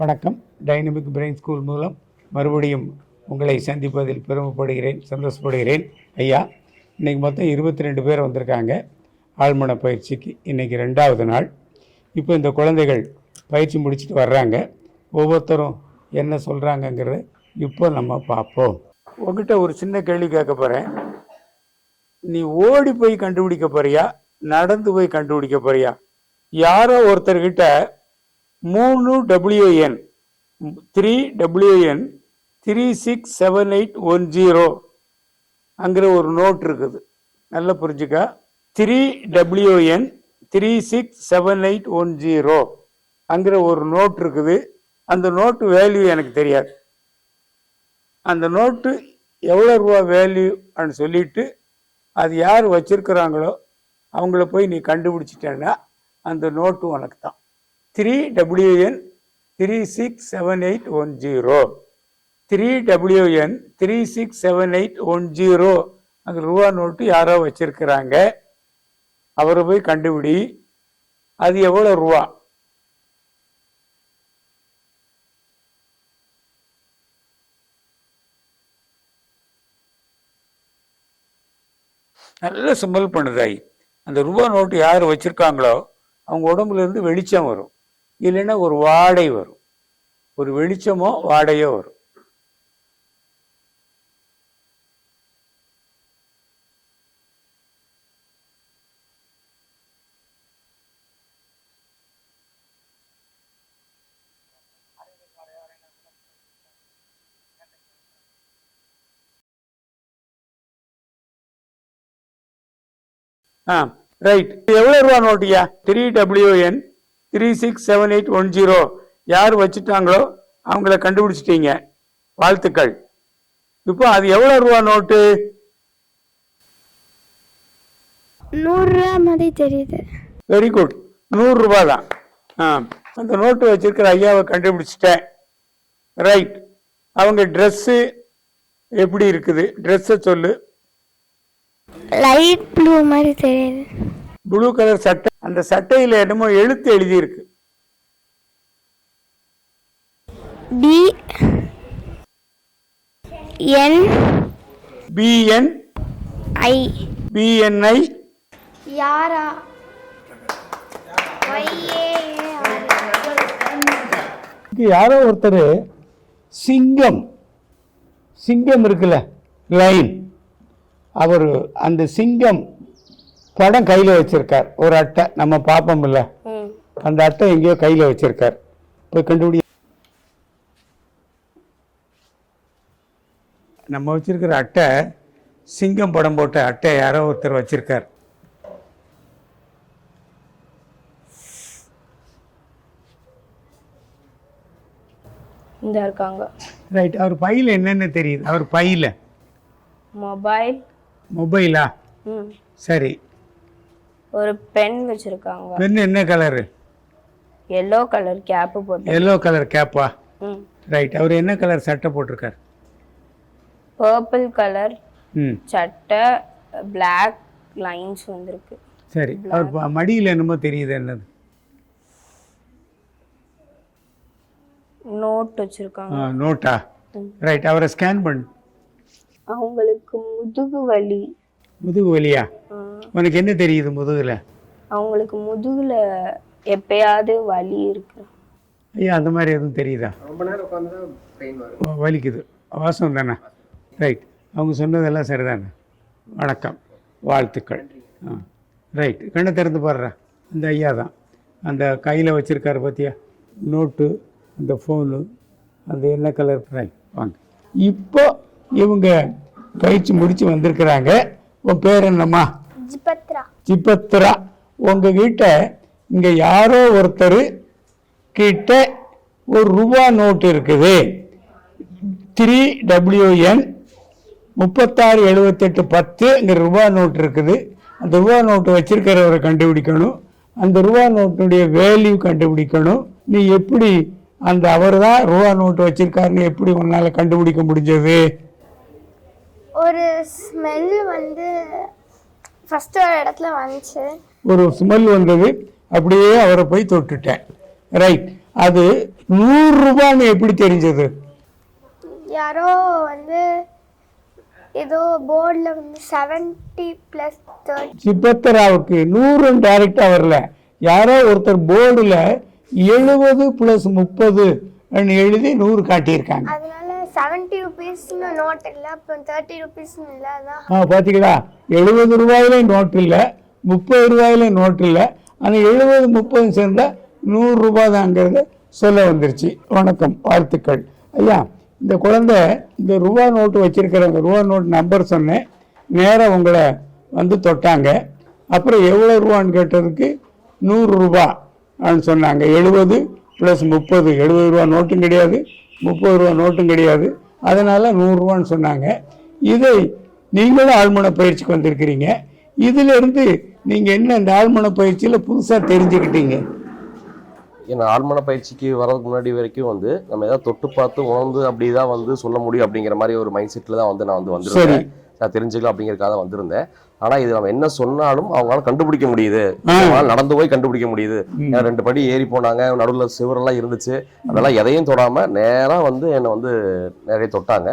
வணக்கம். Dynamic brain school மூலம் மறுபடியும் உங்களை சந்திப்பதில் பெருமைப்படுகிறேன் சந்தோஷப்படுகிறேன். ஐயா இன்றைக்கி மொத்தம் இருபத்தி ரெண்டு பேர் வந்திருக்காங்க. ஆழ்மன பயிற்சிக்கு இன்றைக்கி ரெண்டாவது நாள். இப்போ இந்த குழந்தைகள் பயிற்சி முடிச்சுட்டு வர்றாங்க. ஒவ்வொருத்தரும் என்ன சொல்கிறாங்கங்கிறத இப்போ நம்ம பார்ப்போம். உங்ககிட்ட ஒரு சின்ன கேள்வி கேட்க போகிறேன் நீ ஓடி போய் கண்டுபிடிக்க போறியா? நடந்து போய் கண்டுபிடிக்க போறியா? யாரோ ஒருத்தர்கிட்ட மூணு W N three W N three six seven eight one zero அங்கிற ஒரு நோட் இருக்குது. நல்லா புரிஞ்சுக்க? Three W N three six seven eight one zero அங்கிற ஒரு நோட் இருக்குது. அந்த நோட்டு வேல்யூ எனக்கு தெரியாது. அந்த நோட்டு எவ்வளோ ரூபா வேல்யூன்னு சொல்லிட்டு அது யார் வச்சுருக்குறாங்களோ அவங்கள போய் நீ கண்டுபிடிச்சிட்டேன்னா அந்த நோட்டு உனக்கு தான் three W N three six seven eight one zero three W N three six seven eight one zero அந்த ரூபா நோட்டு யாரோ வச்சிருக்கிறாங்க. அவரை போய் கண்டுபிடி. அது எவ்வளோ ரூபா? நல்ல சிம்பல் பண்ணுதாய். அந்த ரூபா நோட்டு யார் வச்சுருக்காங்களோ அவங்க உடம்புலேருந்து வெளிச்சம் வரும். இல்லைன்னா ஒரு வாடை வரும். ஒரு வெளிச்சமோ வாடையோ வரும். ஆ ரைட் எவ்வளோ ரூபா நோட்டியா three W N three six seven eight one zero யார் வச்சுட்டாங்களோ அவங்கள கண்டுபிடிச்சிட்டீங்க. வாழ்த்துக்கள். இப்போ அது எவ்வளோ ரூபா நோட்டு? நூறுரூவா மாதிரி தெரியுது. வெரி குட் நூறுரூபா தான். ஆ அந்த நோட்டு வச்சிருக்கிற ஐயாவை கண்டுபிடிச்சிட்டேன். ரைட் அவங்க ட்ரெஸ்ஸு எப்படி இருக்குது? ட்ரெஸ்ஸை சொல்லு. லைட் ப்ளூ மாதிரி தெரியுது. ப்ளூ கலர் சட்டை அந்த சட்டையில் என்னமோ எழுத்து எழுதியிருக்கு. P N PN I. PNI யாரா? யாரோ ஒருத்தர்? சிங்கம். சிங்கம் இருக்குல்ல லைன் அவர் அந்த சிங்கம் படம் கையில் வச்சிருக்கார். ஒரு அட்டை. நம்ம பார்ப்போம்ல. அந்த அட்டை எங்கேயோ கையில் வச்சிருக்கார். போய் கண்டுபிடி நம்ம வச்சிருக்கிற அட்டை சிங்கம் படம் போட்ட அட்டை யாரோ ஒருத்தர் வச்சிருக்கார். இந்த இருக்காங்க. ரைட் அவர் பையில் என்னென்ன தெரியுது. அவர் பையில். மொபைல் மொபைலா சரி. ஒரு பென் வச்சிருக்காங்க. பெண் என்ன கலரு எல்லோ கலர் கேப்பு போட்டு. எல்லோ கலர் கேப்பா ம். ரைட் அவர் என்ன கலர் சட்டை போட்டிருக்கார்? பர்பிள் கலர் ம். சட்டை பிளாக் லைன்ஸ் வந்திருக்கு. சரி. அவர் மடியில் என்னமோ தெரியுது என்னது? நோட் வச்சிருக்காங்க. நோட்டா ரைட் அவரை ஸ்கேன் பண்ணு. அவங்களுக்கு முதுகு வலி. முதுகு வலியா? உனக்கு என்ன தெரியுது முதுகுல? அவங்களுக்கு முதுகுல எப்பயாவது வலி இருக்கு. ஐயா அந்த மாதிரி எதுவும் தெரியுதா? ஓ, வலிக்குது. வாசம் தானே? ரைட் அவங்க சொன்னதெல்லாம் சரிதானே? வணக்கம். வாழ்த்துக்கள். ஆ. ரைட் கண்ணை திறந்து பாடுறேன் அந்த ஐயா தான். அந்த கையில் வச்சுருக்காரு பார்த்தியா நோட்டு அந்த ஃபோனு அந்த என்ன கலர் ரைட் வாங்க. இப்போ இவங்க பயிற்சி முடித்து வந்திருக்கிறாங்க. உன் பேர் என்னம்மா? ஜிபத்ரா. சிப்பத்ரா உங்ககிட்ட இங்கே யாரோ ஒருத்தர் கிட்ட ஒரு ரூபா நோட்டு இருக்குது. த்ரீ டபிள்யூஎன் முப்பத்தாறு எழுபத்தெட்டு பத்துங்கிற ரூபா நோட்டு இருக்குது. அந்த ரூபா நோட்டு வச்சிருக்கிறவரை கண்டுபிடிக்கணும். அந்த ரூபா நோட்டுடைய வேல்யூ கண்டுபிடிக்கணும். நீ எப்படி அந்த அவர் தான் ரூபா நோட்டு வச்சிருக்காருன்னு எப்படி உன்னால் கண்டுபிடிக்க முடிஞ்சது? ஒரு ஸ்மெல் வந்து ஃபர்ஸ்ட் ஒரு இடத்துல வந்துச்சு. ஒரு ஸ்மெல் வந்தது. அப்படியே அவரை போய் தொட்டுட்டேன். ரைட் அது நூறு ரூபான்னு எப்படி தெரிஞ்சது? யாரோ வந்து ஏதோ போர்டில் வந்து செவன்ட்டி ப்ளஸ் தேர்ட்டி சிப்பத்தராவுக்கு நூறு டைரக்டா வரல. யாரோ ஒருத்தர் போர்டுல எழுபது பிளஸ் முப்பது எழுதி நூறு காட்டியிருக்காங்க. செவன்ட்டி ருபீஸ்னு நோட் இல்லை அப்புறம் தேர்ட்டி ருபீஸ்னு இல்லை அதான் ஆ பார்த்தீங்களா எழுபது ரூபாயிலையும் நோட் இல்லை முப்பது ரூபாயில நோட் இல்லை ஆனால் எழுபது முப்பது சேர்ந்தால் நூறு தாங்கிறது சொல்ல வந்துருச்சு. வணக்கம் வாழ்த்துக்கள். ஐயா இந்த குழந்தை இந்த ரூபா நோட்டு வச்சிருக்கிறவங்க ரூபா நோட் நம்பர் சொன்னேன் நேராக உங்களை வந்து தொட்டாங்க. அப்புறம் எவ்வளோ ரூபான்னு கேட்டதுக்கு நூறுரூபா சொன்னாங்க. எழுபது ப்ளஸ் முப்பது எழுபது ரூபா நோட்டும் கிடையாது. முப்பது ரூபா நோட்டும் கிடையாது. அதனால நூறுரூவான்னு சொன்னாங்க. இதை நீங்களும் ஆழ்மன பயிற்சிக்கு வந்திருக்கிறீங்க. இதுல இருந்து நீங்க என்ன இந்த ஆழ்மன பயிற்சியில புதுசா தெரிஞ்சுக்கிட்டீங்க? ஏன்னா ஆழ்மன பயிற்சிக்கு வர்றதுக்கு முன்னாடி வரைக்கும் வந்து நம்ம ஏதாவது தொட்டு பார்த்து உணர்ந்து அப்படிதான் வந்து சொல்ல முடியும் அப்படிங்கிற மாதிரி ஒரு மைண்ட் செட்ல தான் வந்து நான் வந்து வந்திருந்தேன். நான் தெரிஞ்சுக்கலாம் அப்படிங்கறதுக்காக தான் வந்திருந்தேன். ஆனா இது நம்ம என்ன சொன்னாலும் அவங்களால கண்டுபிடிக்க முடியுது. நடந்து போய் கண்டுபிடிக்க முடியுது. ரெண்டு படி ஏறி போனாங்க. நடுவுல சுவரெல்லாம் இருந்துச்சு. அதெல்லாம் எதையும் தொடாம நேரா வந்து என்னை வந்து நிறைய தொட்டாங்க.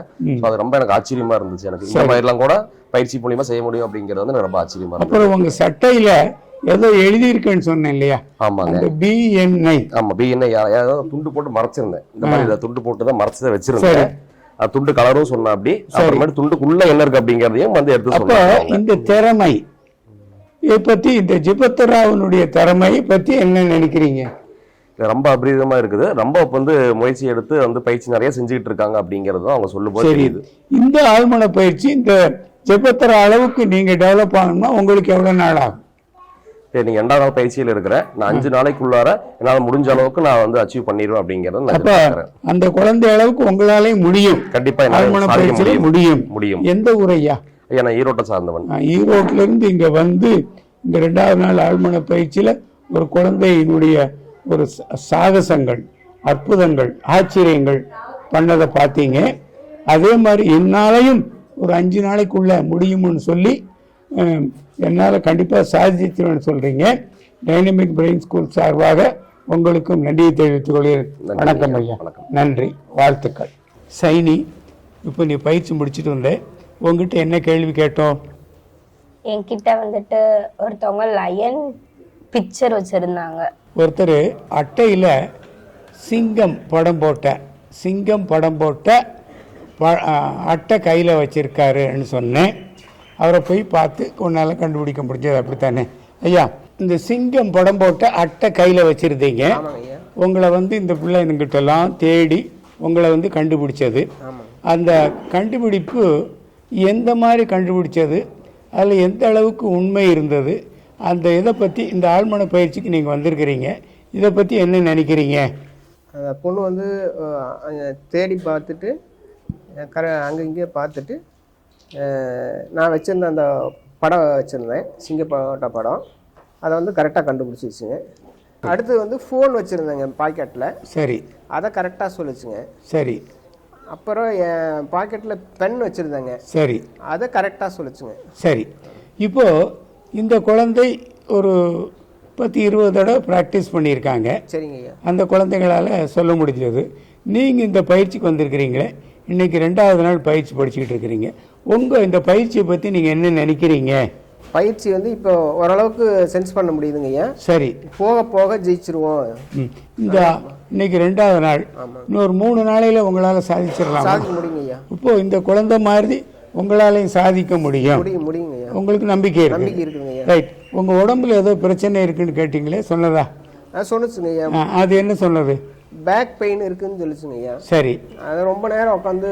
அது ரொம்ப எனக்கு ஆச்சரியமா இருந்துச்சு. எனக்கு இந்த மாதிரிலாம் கூட பயிற்சி மூலியமா செய்ய முடியும் அப்படிங்கிறது வந்து ரொம்ப ஆச்சரியமா அப்புறம் உங்க சட்டையில ஏதோ எழுதியிருக்கேன்னு சொன்னேன் இல்லையா? ஆமாங்க. பிஎன்ஐ ஆமா பிஎன்ஐ துண்டு போட்டு மறைச்சிருந்தேன். இந்த மாதிரி துண்டு போட்டு தான் மறைச்சு தான் சரி. வச்சிருந்தேன் துண்டு கலரும் சொன்ன அப்படி அப்புறமேட்டு துண்டுக்குள்ள என்ன இருக்கு அப்படிங்கறதையும் வந்து எடுத்து சொன்னாங்க. இந்த திறமை இதை பத்தி இந்த ஜிபத்தராவனுடைய திறமை பத்தி என்ன நினைக்கிறீங்க? ரொம்ப அபரீதமா இருக்குது. ரொம்ப வந்து முயற்சி எடுத்து வந்து பயிற்சி நிறைய செஞ்சுக்கிட்டு இருக்காங்க அப்படிங்கறதும் அவங்க சொல்லும்போது தெரியுது. இந்த ஆழ்மன பயிற்சி இந்த ஜெபத்தர அளவுக்கு நீங்க டெவலப் ஆகணும்னா உங்களுக்கு எவ்வளவு நாள் ஆகும்? சரி நீங்க ரெண்டாவது நாள் பயிற்சியில் இருக்கிறேன் நான் அஞ்சு நாளைக்குள்ளார என்னால முடிஞ்ச அளவுக்கு நான் வந்து அச்சீவ் பண்ணிடுவேன் அப்படிங்கறத நான் அந்த குழந்தை அளவுக்கு உங்களாலே முடியும். கண்டிப்பா என்னால முடியும். முடியும். எந்த ஊரையா? ஐயா நான் ஈரோட்டை சார்ந்தவன். நான் ஈரோட்ல இருந்து இங்க வந்து இந்த ரெண்டாவது நாள் ஆழ்மன பயிற்சியில ஒரு குழந்தையினுடைய ஒரு சாகசங்கள் அற்புதங்கள் ஆச்சரியங்கள் பண்ணதை பார்த்தீங்க. அதே மாதிரி என்னாலையும் ஒரு அஞ்சு நாளைக்குள்ள முடியும்னு சொல்லி என்னால கண்டிப்பா சாதிச்சிருவேன்னு சொல்றீங்க. டைனமிக் பிரெயின் ஸ்கூல் சார்பாக உங்களுக்கும் நன்றியை தெரிவித்துக் கொள்கிறேன். வணக்கம் ஐயா. நன்றி. வாழ்த்துக்கள். சைனி இப்போ நீ பயிற்சி முடிச்சிட்டு வந்த. உங்ககிட்ட என்ன கேள்வி கேட்டோம்? என்கிட்ட வந்துட்டு ஒருத்தவங்க லயன் பிக்சர் வச்சிருந்தாங்க. ஒருத்தர் அட்டையில் சிங்கம் படம் போட்ட சிங்கம் படம் போட்ட அட்டை கையில் வச்சிருக்காருன்னு சொன்னேன். அவரை போய் பார்த்து உன்னால் கண்டுபிடிக்க முடிஞ்சது அப்படித்தானே? ஐயா இந்த சிங்கம் படம் போட்ட அட்டை கையில் வச்சுருந்தீங்க. உங்களை வந்து இந்த பிள்ளைங்கிட்டலாம் தேடி உங்களை வந்து கண்டுபிடிச்சது. அந்த கண்டுபிடிப்பு எந்த மாதிரி கண்டுபிடிச்சது? அதில் எந்த அளவுக்கு உண்மை இருந்தது? அந்த இதை பற்றி இந்த ஆழ்மன பயிற்சிக்கு நீங்கள் வந்திருக்கிறீங்க. இதை பற்றி என்ன நினைக்கிறீங்க? அந்த பொண்ணு வந்து தேடி பார்த்துட்டு கர அங்கே இங்கே பார்த்துட்டு நான் வச்சுருந்த அந்த படம் வச்சுருந்தேன் சிங்கப்பட்ட படம். அதை வந்து கரெக்டாக கண்டுபிடிச்சிச்சுங்க அடுத்து வந்து ஃபோன் வச்சுருந்தேங்க பாக்கெட்டில் சரி. அதை கரெக்டாக சொல்லிச்சுங்க. சரி. அப்புறம் என் பாக்கெட்டில் பென் வச்சுருந்தேங்க. சரி. அதை கரெக்டாக சொல்லிச்சுங்க. சரி. இப்போ இந்த குழந்தை ஒரு பத்து இருபது தடவை ப்ராக்டிஸ் பண்ணியிருக்காங்க. சரிங்க அந்த குழந்தைகளால் சொல்ல முடிஞ்சது. நீங்கள் இந்த பயிற்சிக்கு வந்திருக்கிறீங்களே இன்னைக்கு ரெண்டாவது நாள் பயிற்சி படிச்சுக்கிட்டு இருக்கிறீங்க. உங்கள் இந்த பயிற்சியை பற்றி நீங்கள் என்ன நினைக்கிறீங்க? பயிற்சி வந்து இப்போ ஓரளவுக்கு சென்ஸ் பண்ண முடியுதுங்க ஐயா. சரி. போக போக ஜெயிச்சிருவோம். இந்த இன்னைக்கு ரெண்டாவது நாள். இன்னொரு மூணு நாளையில உங்களால் சாதிச்சிடலாம்? சாதிக்க முடியுங்க ஐயா. இப்போ இந்த குழந்தை மாதிரி உங்களாலையும் சாதிக்க முடியும். முடியும் முடியுங்க ஐயா. உங்களுக்கு நம்பிக்கை நம்பிக்கை இருக்கு இருக்குதுங்க ஐயா. ரைட் உங்க உடம்புல ஏதோ பிரச்சனை இருக்குன்னு கேட்டீங்களே சொன்னதா? சொன்னுச்சுங்க ஐயா. அது என்ன சொன்னது? பேக் பெயின் இருக்குன்னு சொல்லிச்சுங்க ஐயா. சரி. அது ரொம்ப நேரம் உட்காந்து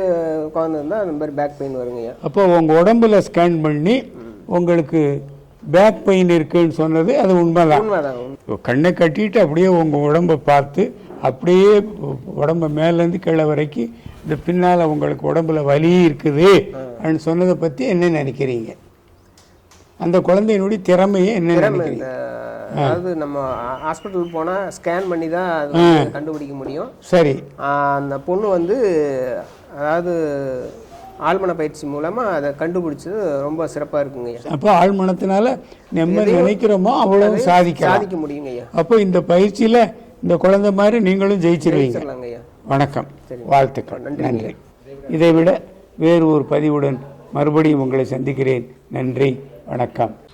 உட்காந்துருந்தா அந்த மாதிரி பேக் பெயின் வருங்க ஐயா. அப்போ உங்க உடம்புல ஸ்கேன் பண்ணி உங்களுக்கு பேக் பெயின் இருக்குன்னு சொன்னது அது உண்மைதான். உண்மைதான் கண்ணை கட்டிட்டு அப்படியே உங்க உடம்பை பார்த்து அப்படியே உடம்ப மேலேருந்து கீழே வரைக்கும் இந்த பின்னால உங்களுக்கு உடம்புல வலி இருக்குது அப்படின்னு சொன்னதை பத்தி என்ன நினைக்கிறீங்க? அந்த குழந்தையினுடைய திறமையை என்ன நினைக்கிறீங்க? அதாவது நம்ம ஹாஸ்பிட்டல் போனால் ஸ்கேன் பண்ணி தான் கண்டுபிடிக்க முடியும். சரி. அந்த பொண்ணு வந்து அதாவது ஆழ்மன பயிற்சி மூலமாக அதை கண்டுபிடிச்சது ரொம்ப சிறப்பாக இருக்குங்க ஐயா. அப்போ ஆழ்மனத்தினால நம்ம நினைக்கிறோமோ அவ்வளவு சாதிக்கலாம். சாதிக்க முடியுங்க ஐயா. அப்போ இந்த பயிற்சியில இந்த குழந்தை மாதிரி நீங்களும் ஜெயிச்சிருவீங்க. ஐயா. வணக்கம். வாழ்த்துக்கள். நன்றி. இதைவிட வேறு ஒரு பதிவுடன் மறுபடியும் உங்களை சந்திக்கிறேன். நன்றி. வணக்கம்.